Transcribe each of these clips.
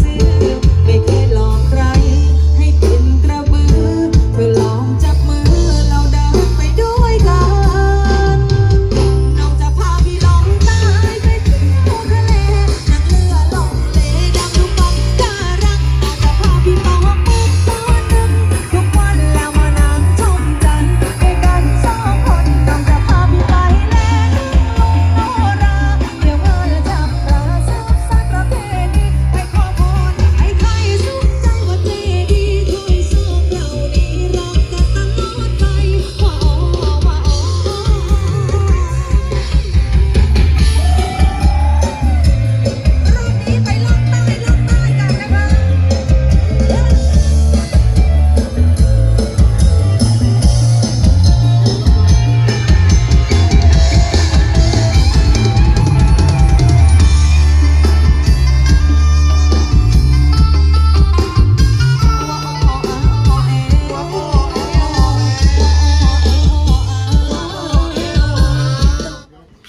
ซื้อ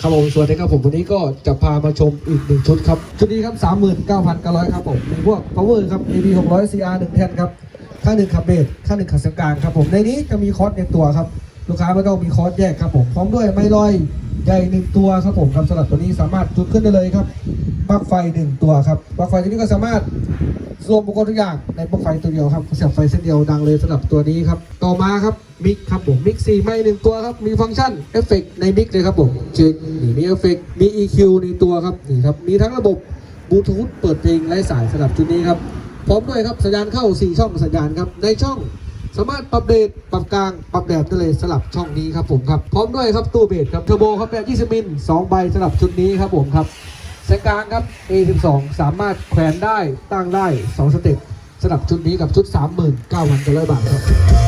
ครับผมสวัสดีครับผมวันนี้ก็จะพามาชมอีกหนึ่งชุดครับ ชุดนี้ครับ 39,900 ครับผมมีพวก power ครับ AB 600 CR 1แท่นครับข้าหนึ่งขับเบสข้าหนึ่งขับสียงกลางครับผมในนี้จะมีคอร์สในตัวครับ ลูกค้าไม่ต้องมีคอร์สแยกครับผมพร้อมด้วยไม้ลอยใหญ่หนึ่งตัวครับผมครับสำหรับตัวนี้สามารถจุดขึ้นได้เลยครับปลั๊กไฟหนึ่งตัวครับปลั๊กไฟตัวนี้ก็สามารถรวมอุปกรณ์ทุกอย่างในปลั๊กไฟตัวเดียวครับเสียบไฟเส้นเดียวดังเลยสำหรับตัวนี้ครับต่อมาครับ มิกครับผมมิกสี่ไม่หนึ่งตัวครับ มีฟังก์ชันเอฟเฟกในมิกเลยครับผมเช็คนี่มีเอฟเฟกมี EQ ในตัวครับนี่ครับมีทั้งระบบบลูทูธเปิดเพลงไร้สายสำหรับชุดนี้ครับพร้อมด้วยครับสัญญาณเข้า 4 ช่องสัญญาณครับในช่องสามารถปรับเบสปรับกลาง ปรับแดดได้เลยสลับช่องนี้ครับผมครับ พร้อมด้วยครับตู้เบสครับเทอร์โบครับแบบ20 มิล2ใบสำหรับชุดนี้ครับผมครับแสงกลางครับ A12 สามารถแขวนได้ตั้งได้ 2 สเต็ปสำหรับชุดนี้กับชุด 39,900 บาทครับ